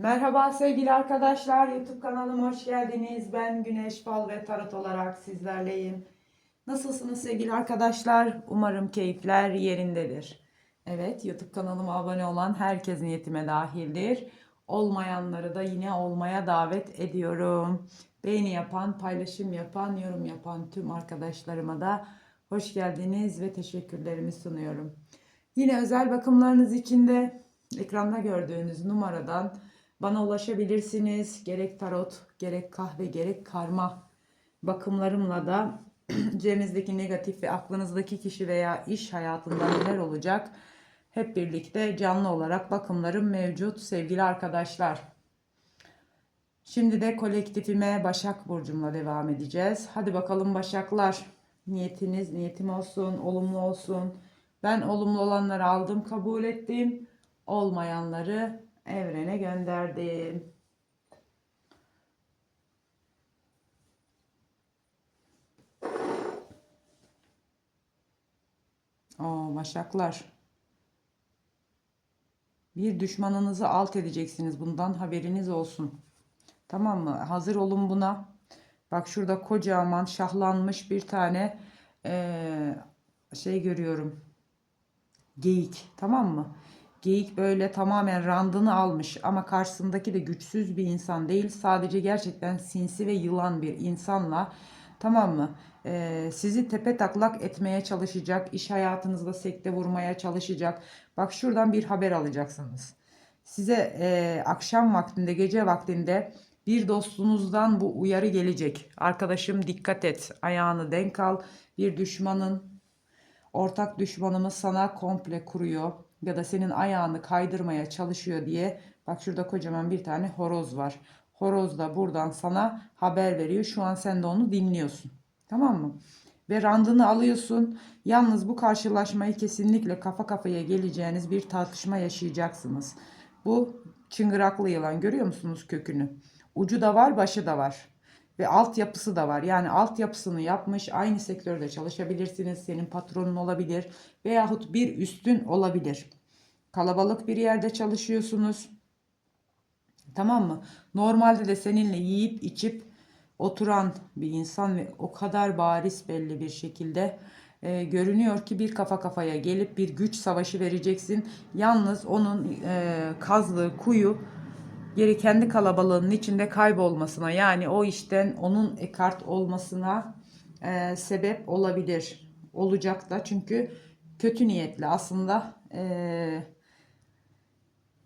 Merhaba sevgili arkadaşlar, YouTube kanalıma hoş geldiniz. Ben Güneş Fal ve Tarot olarak sizlerleyim. Nasılsınız sevgili arkadaşlar? Umarım keyifler yerindedir. Evet, YouTube kanalıma abone olan herkes niyetime dahildir. Olmayanları da yine olmaya davet ediyorum. Beğeni yapan, paylaşım yapan, yorum yapan tüm arkadaşlarıma da hoş geldiniz ve teşekkürlerimi sunuyorum. Yine özel bakımlarınız için de ekranda gördüğünüz numaradan bana ulaşabilirsiniz. Gerek tarot, gerek kahve, gerek karma bakımlarımla da üzerinizdeki negatif ve aklınızdaki kişi veya iş hayatında neler olacak hep birlikte canlı olarak bakımlarım mevcut sevgili arkadaşlar. Şimdi de kolektifime Başak Burcum'la devam edeceğiz. Hadi bakalım Başaklar. Niyetiniz niyetim olsun, olumlu olsun. Ben olumlu olanları aldım, kabul ettim. Olmayanları evrene gönderdim. Oo, Başaklar. Bir düşmanınızı alt edeceksiniz. Bundan haberiniz olsun. Tamam mı? Hazır olun buna. Bak şurada kocaman şahlanmış bir tane eee, şey görüyorum. Geyik. Tamam mı? Geyik böyle tamamen randını almış ama karşısındaki de güçsüz bir insan değil. Sadece gerçekten sinsi ve yılan bir insanla tamam mı? Ee, sizi tepe taklak etmeye çalışacak. iş hayatınızda sekte vurmaya çalışacak. Bak şuradan bir haber alacaksınız. Size e, akşam vaktinde, gece vaktinde bir dostunuzdan bu uyarı gelecek. Arkadaşım dikkat et, ayağını denk al. Bir düşmanın, ortak düşmanımız sana komple kuruyor ya da senin ayağını kaydırmaya çalışıyor diye bak şurada kocaman bir tane horoz var. Horoz da buradan sana haber veriyor. Şu an sen de onu dinliyorsun. Tamam mı? Ve randını alıyorsun. Yalnız bu karşılaşmayı kesinlikle kafa kafaya geleceğiniz bir tartışma yaşayacaksınız. Bu çıngıraklı yılan görüyor musunuz kökünü? Ucu da var, başı da var. Ve altyapısı da var. Yani altyapısını yapmış, aynı sektörde çalışabilirsiniz. Senin patronun olabilir veyahut bir üstün olabilir. Kalabalık bir yerde çalışıyorsunuz. Tamam mı? Normalde de seninle yiyip içip oturan bir insan ve o kadar bariz belli bir şekilde e, görünüyor ki bir kafa kafaya gelip bir güç savaşı vereceksin. Yalnız onun e, kazdığı kuyu geri kendi kalabalığının içinde kaybolmasına yani o işten onun ekart olmasına e, sebep olabilir. Olacak da çünkü kötü niyetli aslında e,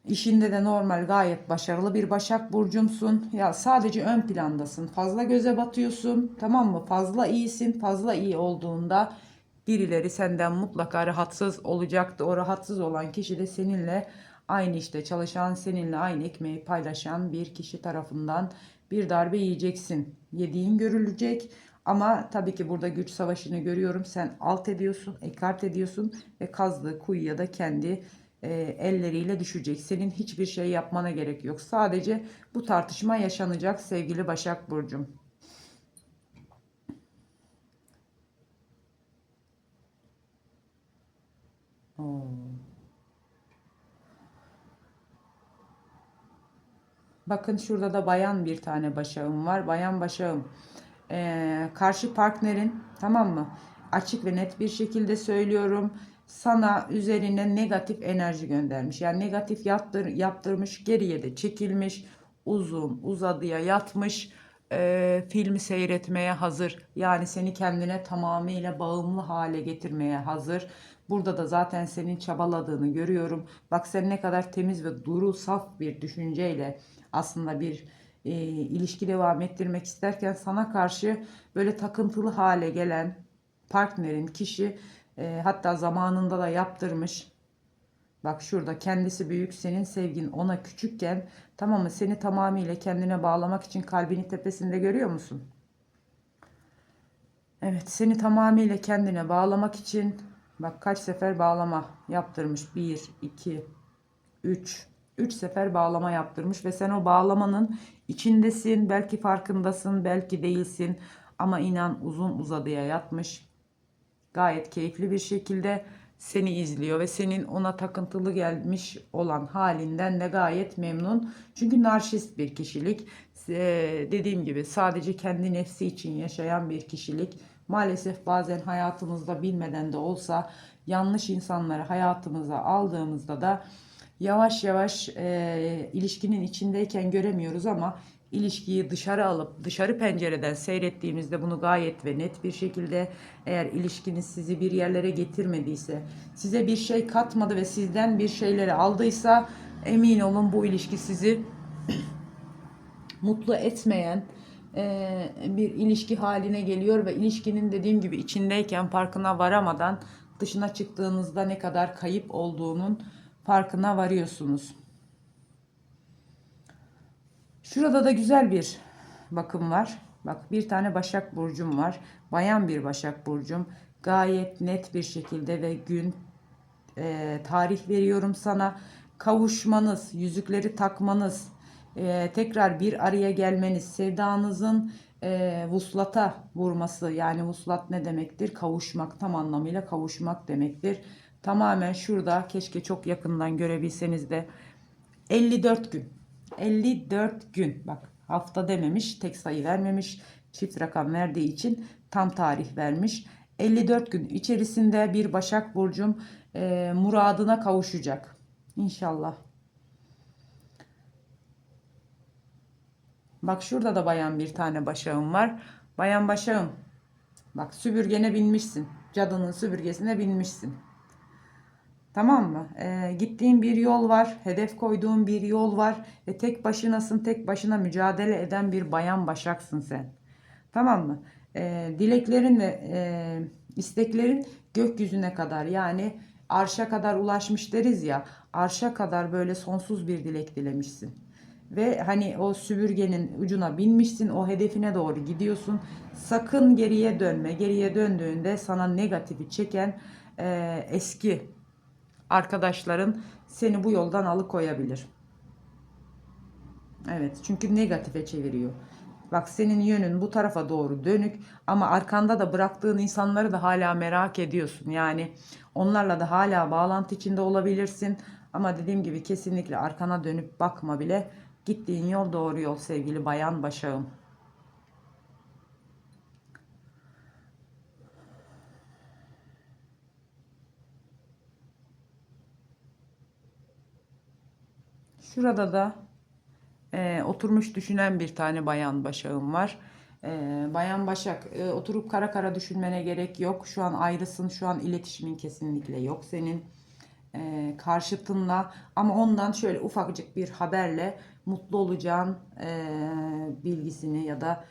işinde de normal gayet başarılı bir Başak Burcumsun. Ya sadece ön plandasın. Fazla göze batıyorsun. Tamam mı? Fazla iyisin. Fazla iyi olduğunda birileri senden mutlaka rahatsız olacaktı. O rahatsız olan kişi de seninle aynı işte çalışan, seninle aynı ekmeği paylaşan bir kişi tarafından bir darbe yiyeceksin. Yediğin görülecek. Ama tabii ki burada güç savaşını görüyorum. Sen alt ediyorsun, ekart ediyorsun ve kazdığı kuyuya da kendi e, elleriyle düşecek. Senin hiçbir şey yapmana gerek yok. Sadece bu tartışma yaşanacak sevgili Başak Burcum. Bakın şurada da bayan bir tane başağım var. Bayan başağım. Ee, karşı partnerin tamam mı? Açık ve net bir şekilde söylüyorum. Sana üzerine negatif enerji göndermiş. Yani negatif yaptır, yaptırmış, geriye de çekilmiş. Uzun uzadıya yatmış. Ee, filmi seyretmeye hazır. Yani seni kendine tamamıyla bağımlı hale getirmeye hazır. Burada da zaten senin çabaladığını görüyorum. Bak sen ne kadar temiz ve duru saf bir düşünceyle aslında bir e, ilişki devam ettirmek isterken sana karşı böyle takıntılı hale gelen partnerin kişi e, hatta zamanında da yaptırmış. Bak şurada kendisi büyük senin sevgin ona küçükken tamam mı seni tamamıyla kendine bağlamak için kalbini tepesinde görüyor musun? Evet seni tamamıyla kendine bağlamak için bak kaç sefer bağlama yaptırmış. 1, 2, 3, 3 sefer bağlama yaptırmış ve sen o bağlamanın içindesin. Belki farkındasın, belki değilsin ama inan uzun uzadıya yatmış. Gayet keyifli bir şekilde seni izliyor ve senin ona takıntılı gelmiş olan halinden de gayet memnun. Çünkü narşist bir kişilik. Ee, dediğim gibi sadece kendi nefsi için yaşayan bir kişilik. Maalesef bazen hayatımızda bilmeden de olsa yanlış insanları hayatımıza aldığımızda da yavaş yavaş e, ilişkinin içindeyken göremiyoruz ama ilişkiyi dışarı alıp dışarı pencereden seyrettiğimizde bunu gayet ve net bir şekilde eğer ilişkiniz sizi bir yerlere getirmediyse, size bir şey katmadı ve sizden bir şeyleri aldıysa emin olun bu ilişki sizi mutlu etmeyen e, bir ilişki haline geliyor ve ilişkinin dediğim gibi içindeyken farkına varamadan dışına çıktığınızda ne kadar kayıp olduğunun farkına varıyorsunuz. Şurada da güzel bir bakım var. Bak bir tane Başak Burcum var. Bayan bir Başak Burcum. Gayet net bir şekilde ve gün e, tarih veriyorum sana. Kavuşmanız, yüzükleri takmanız, e, tekrar bir araya gelmeniz, sevdanızın e, vuslata vurması. Yani vuslat ne demektir? Kavuşmak tam anlamıyla kavuşmak demektir. Tamamen şurada keşke çok yakından görebilseniz de 54 gün 54 gün bak hafta dememiş tek sayı vermemiş çift rakam verdiği için tam tarih vermiş 54 gün içerisinde bir Başak Burcum e, muradına kavuşacak İnşallah. Bak şurada da bayan bir tane başağım var. Bayan başağım. Bak süpürgene binmişsin. Cadının süpürgesine binmişsin. Tamam mı? Ee, gittiğin bir yol var. Hedef koyduğun bir yol var. Ve tek başınasın. Tek başına mücadele eden bir bayan başaksın sen. Tamam mı? Ee, dileklerin ve e, isteklerin gökyüzüne kadar yani arşa kadar ulaşmış deriz ya. Arşa kadar böyle sonsuz bir dilek dilemişsin. Ve hani o süpürgenin ucuna binmişsin. O hedefine doğru gidiyorsun. Sakın geriye dönme. Geriye döndüğünde sana negatifi çeken e, eski arkadaşların seni bu yoldan alıkoyabilir. Evet çünkü negatife çeviriyor. Bak senin yönün bu tarafa doğru dönük ama arkanda da bıraktığın insanları da hala merak ediyorsun. Yani onlarla da hala bağlantı içinde olabilirsin. Ama dediğim gibi kesinlikle arkana dönüp bakma bile. Gittiğin yol doğru yol sevgili bayan başağım. Şurada da e, oturmuş düşünen bir tane bayan başağım var. E, bayan Başak e, oturup kara kara düşünmene gerek yok. Şu an ayrısın. Şu an iletişimin kesinlikle yok senin e, karşıtınla. Ama ondan şöyle ufacık bir haberle mutlu olacağın e, bilgisini ya da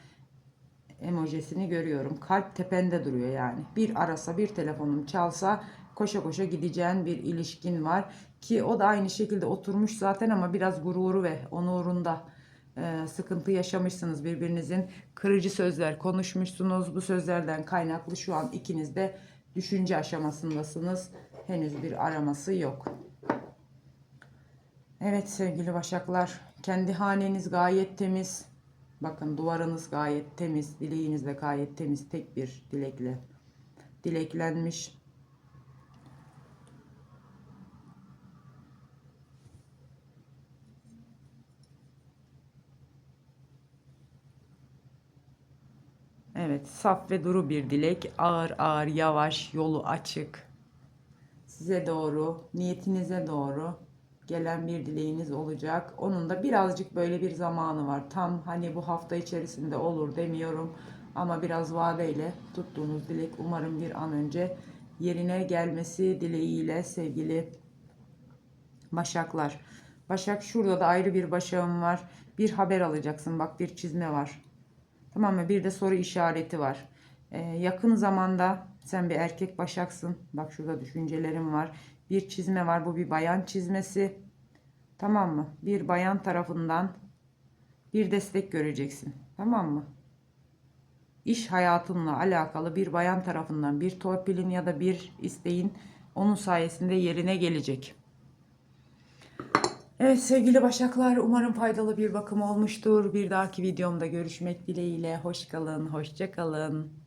emojisini görüyorum. Kalp tepende duruyor yani. Bir arasa bir telefonum çalsa koşa koşa gideceğin bir ilişkin var. Ki o da aynı şekilde oturmuş zaten ama biraz gururu ve onurunda e, sıkıntı yaşamışsınız birbirinizin. Kırıcı sözler konuşmuşsunuz. Bu sözlerden kaynaklı şu an ikiniz de düşünce aşamasındasınız. Henüz bir araması yok. Evet sevgili başaklar. Kendi haneniz gayet temiz. Bakın duvarınız gayet temiz. Dileğiniz de gayet temiz. Tek bir dilekle dileklenmiş. Evet, saf ve duru bir dilek. Ağır ağır, yavaş, yolu açık. Size doğru, niyetinize doğru gelen bir dileğiniz olacak. Onun da birazcık böyle bir zamanı var. Tam hani bu hafta içerisinde olur demiyorum. Ama biraz vadeyle tuttuğunuz dilek umarım bir an önce yerine gelmesi dileğiyle sevgili Başaklar. Başak şurada da ayrı bir başağım var. Bir haber alacaksın. Bak bir çizme var. Tamam mı? Bir de soru işareti var. Ee, yakın zamanda sen bir erkek başaksın. Bak şurada düşüncelerim var. Bir çizme var. Bu bir bayan çizmesi. Tamam mı? Bir bayan tarafından bir destek göreceksin. Tamam mı? İş hayatınla alakalı bir bayan tarafından bir torpilin ya da bir isteğin onun sayesinde yerine gelecek. Evet sevgili Başaklar umarım faydalı bir bakım olmuştur. Bir dahaki videomda görüşmek dileğiyle. Hoş kalın.